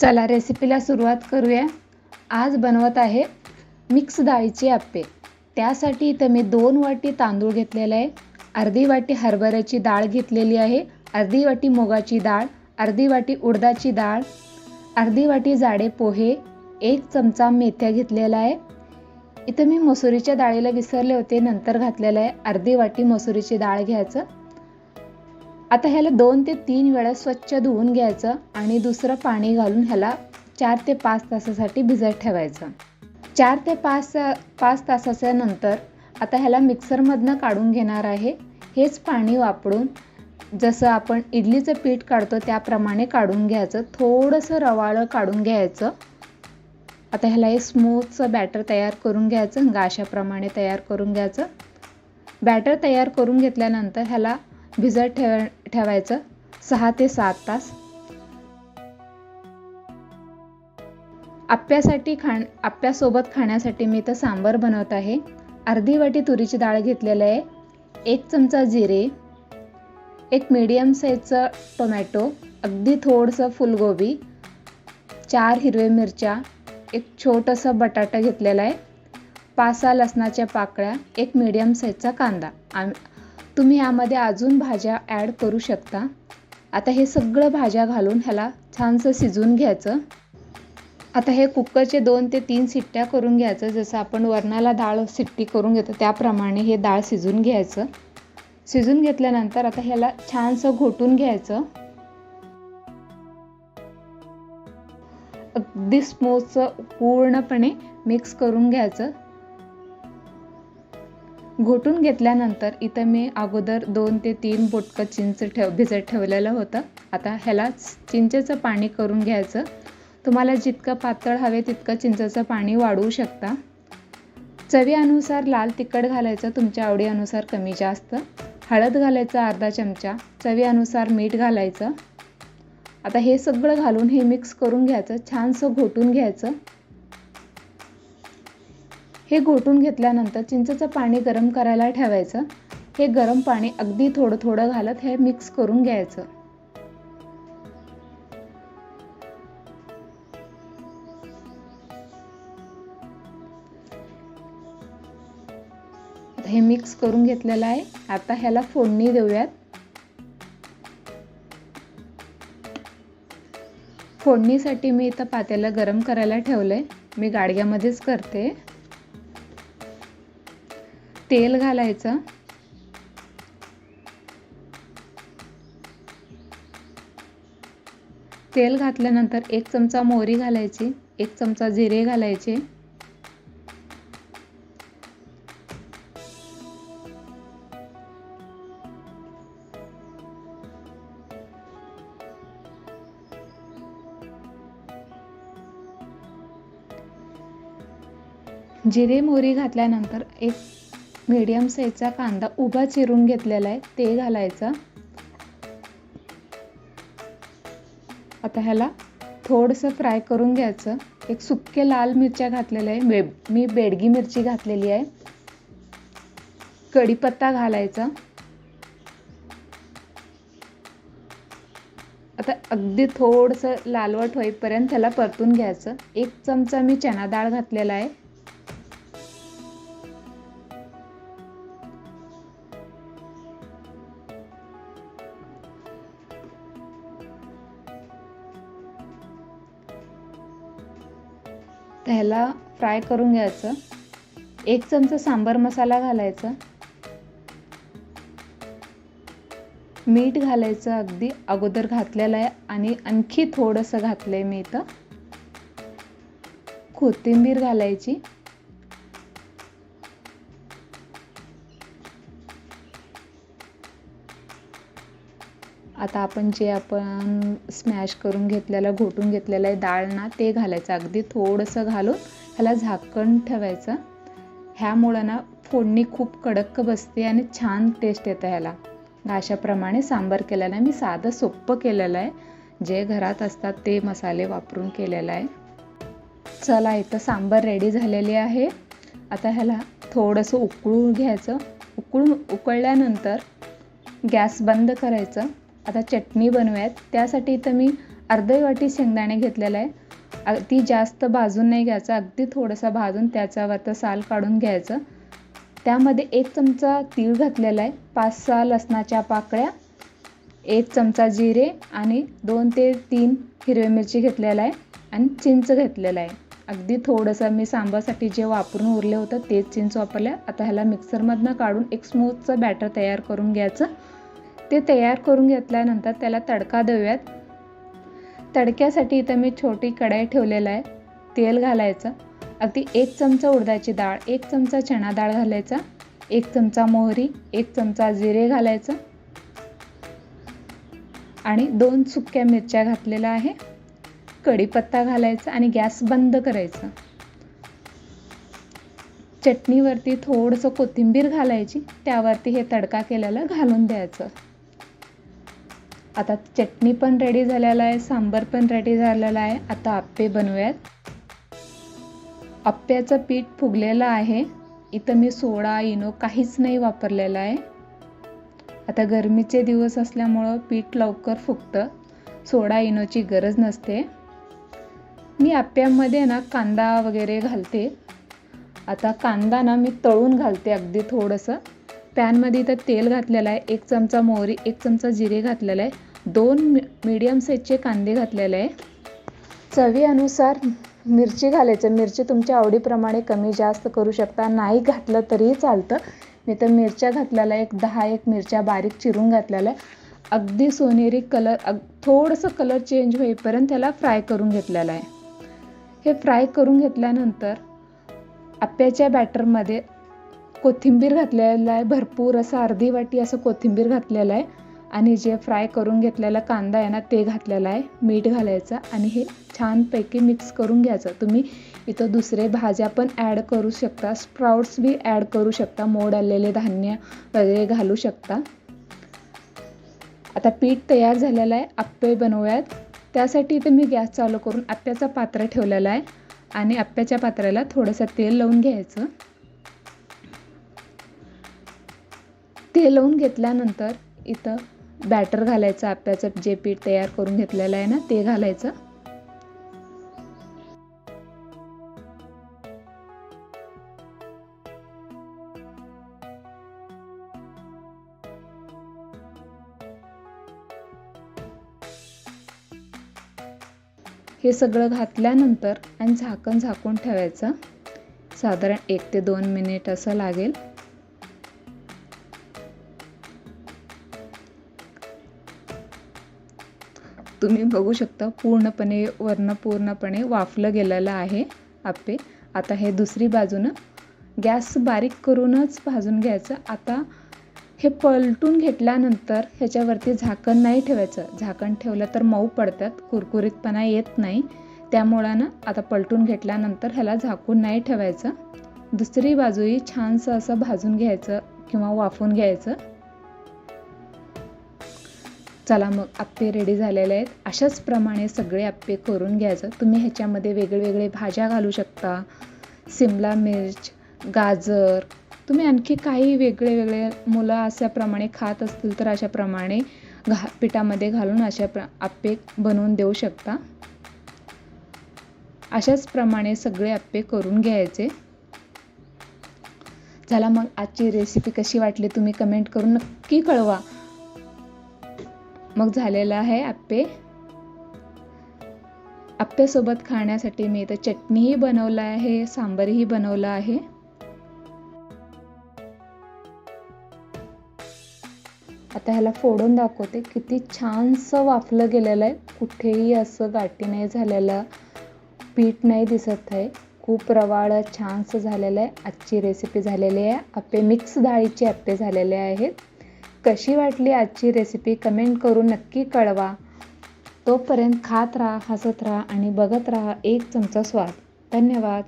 चला रेसिपीला सुरुवात करूया. आज बनवत आहे मिक्स डाळीचे आप्पे. त्यासाठी इथं मी दोन वाटी तांदूळ घेतलेले आहे. अर्धी वाटी हरभऱ्याची डाळ घेतलेली आहे. अर्धी वाटी मुगाची डाळ अर्धी वाटी उडदाची डाळ अर्धी वाटी जाडे पोहे एक चमचा मेथ्या घेतलेला आहे. इथं मी मसुरीच्या डाळीला विसरले होते नंतर घातलेलं आहे. अर्धी वाटी मसुरीची डाळ घ्यायचं. आता ह्याला दोन ते तीन वेळा स्वच्छ धुवून घ्यायचं आणि दुसरं पाणी घालून ह्याला चार ते पाच तासासाठी भिजत ठेवायचं. चार ते पाच पाच तासाच्या नंतर आता ह्याला मिक्सरमधनं काढून घेणार आहे. हेच पाणी वापरून जसं आपण इडलीचं पीठ काढतो त्याप्रमाणे काढून घ्यायचं. थोडंसं रवाळं काढून घ्यायचं. आता ह्याला हे स्मूथचं बॅटर तयार करून घ्यायचं गाशाप्रमाणे तयार करून घ्यायचं. बॅटर तयार करून घेतल्यानंतर ह्याला भिजत ठेव ठेवायचं. सहा ते सात तास. आप्यासाठी खाण आप्यासोबत खाण्यासाठी मी इथं सांबर बनवत आहे. अर्धी वाटी तुरीची डाळ घेतलेलं आहे. एक चमचा जिरे. एक मीडियम साईजचं टोमॅटो अगदी थोडंसं फुलगोबी. चार हिरवे मिरच्या. एक छोटंसं बटाटा घेतलेला आहे. पाच सहा लसणाच्या पाकळ्या. एक मीडियम साईजचा कांदा. आम तुम्ही यामध्ये अजून भाज्या ॲड करू शकता. आता हे सगळं भाज्या घालून ह्याला छानसं शिजवून घ्यायचं. आता हे कुकरचे दोन ते तीन शिट्ट्या करून घ्यायचं. जसं आपण वरणाला डाळ शिट्टी करून घेतो त्याप्रमाणे हे डाळ शिजून घ्यायचं. शिजून घेतल्यानंतर आता ह्याला छानसं घोटून घ्यायचं. अगदी स्मूथचं पूर्णपणे मिक्स करून घ्यायचं. घोटून घेतल्यानंतर इथं मी अगोदर दोन ते तीन बोटकं चिंच ठेव भिजत ठेवलेलं होतं. आता ह्याला चिंचेचं पाणी करून घ्यायचं. तुम्हाला जितकं पातळ हवे तितकं चिंचेचं पाणी वाढवू शकता. चवीनुसार लाल तिखट घालायचं तुमच्या आवडीनुसार कमी जास्त. हळद घालायचं अर्धा चमचा. चवीनुसार मीठ घालायचं. आता हे सगळं घालून हे मिक्स करून घ्यायचं. छानसं घोटून घ्यायचं. हे घोटून घेतल्यानंतर चिंचेचं पाणी गरम करायला ठेवायचं. हे गरम पाणी अगदी थोडं थोडं घालत हे मिक्स करून घ्यायचं. हे मिक्स करून घेतलेलं आहे. आता ह्याला फोडणी देऊयात. फोडणीसाठी मी इथं पात्याला गरम करायला ठेवलंय. मी गाडग्यामध्येच करते. तेल घालायचं. तेल घातल्यानंतर एक चमचा मोहरी घालायची एक चमचा जिरे घालायचे. जिरे मोहरी घातल्यानंतर एक मीडियम साईजचा कांदा उभा चिरून घेतलेला आहे. ते घालायचा. आता ह्याला थोडंसं फ्राय करून घ्यायचं. एक सुक्के लाल मिरच्या घातलेल्या आहे. बे मी बेडगी मिरची घातलेली आहे. कढीपत्ता घालायचा. आता अगदी थोडंसं लालवट होईपर्यंत त्याला परतून घ्यायचं. एक चमचा मी चणा डाळ घातलेला आहे. ह्याला फ्राय करून घ्यायचं. एक चमचा सांबर मसाला घालायचा. मीठ घालायचं अगदी अगोदर घातलेलं आहे आणि आणखी थोडंसं घातलं आहे मी इथं. कोथिंबीर घालायची. आता आपण जे आपण स्मॅश करून घेतलेलं घोटून घेतलेलं आहे डाळ ना ते घालायचं. अगदी थोडंसं घालून ह्याला झाकण ठेवायचं. ह्यामुळं ना फोडणी खूप कडक बसते आणि छान टेस्ट येतं ह्याला. अशाप्रमाणे सांबार केलेला आहे. मी साधं सोप्पं केलेलं आहे. जे घरात असतात ते मसाले वापरून केलेलं आहे. चला इथं सांबार रेडी झालेली आहे. आता ह्याला थोडंसं उकळून घ्यायचं. उकळून उकळल्यानंतर गॅस बंद करायचं. आता चटणी बनवूयात. त्यासाठी इथं मी अर्धी वाटी शेंगदाणे घेतलेलं आहे. अगदी जास्त भाजून नाही घ्यायचं. अगदी थोडंसं भाजून त्याच्यावरचं साल काढून घ्यायचं. त्यामध्ये एक चमचा तीळ घातलेला आहे. पाच सहा लसणाच्या पाकळ्या एक चमचा जिरे आणि दोन ते तीन हिरवी मिरची घेतलेला आहे आणि चिंच घेतलेला आहे. अगदी थोडंसं मी सांबासाठी जे वापरून उरले होतं तेच चिंच वापरल्या आता ह्याला मिक्सरमधनं काढून एक स्मूथचं बॅटर तयार करून घ्यायचं. ते तयार करून घेतल्यानंतर त्याला तडका देऊयात. तडक्यासाठी इथं मी छोटी कढाई ठेवलेलं आहे. तेल घालायचं. अगदी एक चमचा उडदाची डाळ एक चमचा चणा डाळ घालायचा एक चमचा मोहरी एक चमचा जिरे घालायचं आणि दोन सुक्या मिरच्या घातलेल्या आहे. कढीपत्ता घालायचा आणि गॅस बंद करायचा. चटणीवरती थोडंसं कोथिंबीर घालायची. त्यावरती हे तडका केलेलं घालून द्यायचं. आता चटणी पण रेडी झालेला आहे सांबर पण रेडी झालेला आहे. आता आप्पे बनवूयात. आप्प्याचं पीठ फुगलेलं आहे. इथं मी सोडा इनो काहीच नाही वापरलेलं आहे. आता गरमीचे दिवस असल्यामुळं पीठ लवकर फुगतं. सोडा इनोची गरज नसते. मी आप्प्यामध्ये ना कांदा वगैरे घालते. आता कांदा ना मी तळून घालते अगदी थोडंसं. पॅनमध्ये इथं तेल घातलेलं आहे. एक चमचा मोहरी एक चमचा जिरे घातलेलं आहे. दोन मी मीडियम साईजचे कांदे घातलेले आहे. चवीनुसार मिरची घालायचं. मिरची तुमच्या आवडीप्रमाणे कमी जास्त करू शकता. नाही घातलं तरीही चालतं. मी तर मिरच्या घातलेल्या एक दहा एक मिरच्या बारीक चिरून घातलेल्या आहे अगदी सोनेरी कलर अग थोडंसं कलर चेंज होईपर्यंत त्याला फ्राय करून घेतलेलं आहे. हे फ्राय करून घेतल्यानंतर आप्याच्या बॅटरमध्ये कोथिंबीर घातलेलं आहे. भरपूर असं अर्धी वाटी असं कोथिंबीर घातलेलं आहे. आणि जे फ्राय करून घेतलेला कांदा आहे ना ते घातलेला आहे मीठ घालायचं आणि हे छानपैकी मिक्स करून घ्यायचं. तुम्ही इथं दुसरे भाज्या पण ॲड करू शकता स्प्राउट्स बी ॲड करू शकता मोड आलेले धान्य वगैरे घालू शकता. आता पीठ तयार झालेलं आहे आप्पे बनवूयात. त्यासाठी इथं मी गॅस चालू करून आप्प्याचं पात्र ठेवलेलं आहे आणि आप्प्याच्या पात्राला थोडंसं तेल लावून घ्यायचं. तेल लावून घेतल्यानंतर इथं बॅटर घालायचं आप्याचं जे पीठ तयार करून घेतलेलं आहे ना ते घालायचं. हे सगळं घातल्यानंतर आणि झाकण झाकून ठेवायचं. साधारण एक ते दोन मिनिट असं लागेल. तुम्ही बघू शकता पूर्णपणे वर्ण पूर्णपणे वाफलं गेलेलं आहे आप्पे आता हे दुसरी बाजूनं गॅस बारीक करूनच भाजून घ्यायचं. आता हे पलटून घेतल्यानंतर ह्याच्यावरती झाकण नाही ठेवायचं. झाकण ठेवलं तर मऊ पडतात कुरकुरीतपणा येत नाही. त्यामुळं ना आता पलटून घेतल्यानंतर ह्याला झाकून नाही ठेवायचं. दुसरी बाजूही छानसं असं भाजून घ्यायचं किंवा वाफून घ्यायचं. चला मग आप्पे रेडी झालेले आहेत. अशाच प्रमाणे सगळे आप्पे करून घ्यायचं. तुम्ही ह्याच्यामध्ये वेगळेवेगळे भाज्या घालू शकता. सिमला मिर्च गाजर. तुम्ही आणखी काही वेगळे वेगळे मुलं अशाप्रमाणे खात असतील तर अशाप्रमाणे घा पिठामध्ये घालून अशा प्र आप्पे बनवून देऊ शकता. अशाच प्रमाणे सगळे आप्पे करून घ्यायचे. झाला मग आजची रेसिपी कशी वाटली तुम्ही कमेंट करून नक्की कळवा. मग झालेलं आहे आप्पे. आप्प्यासोबत खाण्यासाठी मी इथं चटणीही बनवलं आहे सांबारही बनवलं आहे. आता ह्याला फोडून दाखवते किती छानसं वाफलं गेलेलं आहे. कुठेही असं गाठी नाही झालेलं पीठ नाही दिसत आहे. खूप रवाळ छानसं झालेलं आहे. आजची रेसिपी झालेली आहे. आप्पे मिक्स डाळीचे आप्पे झालेले आहेत. कशी वाटली आजची रेसिपी कमेंट करून नक्की कळवा. तोपर्यंत खात राहा हसत राहा आणि बघत राहा एक चमचा स्वाद. धन्यवाद.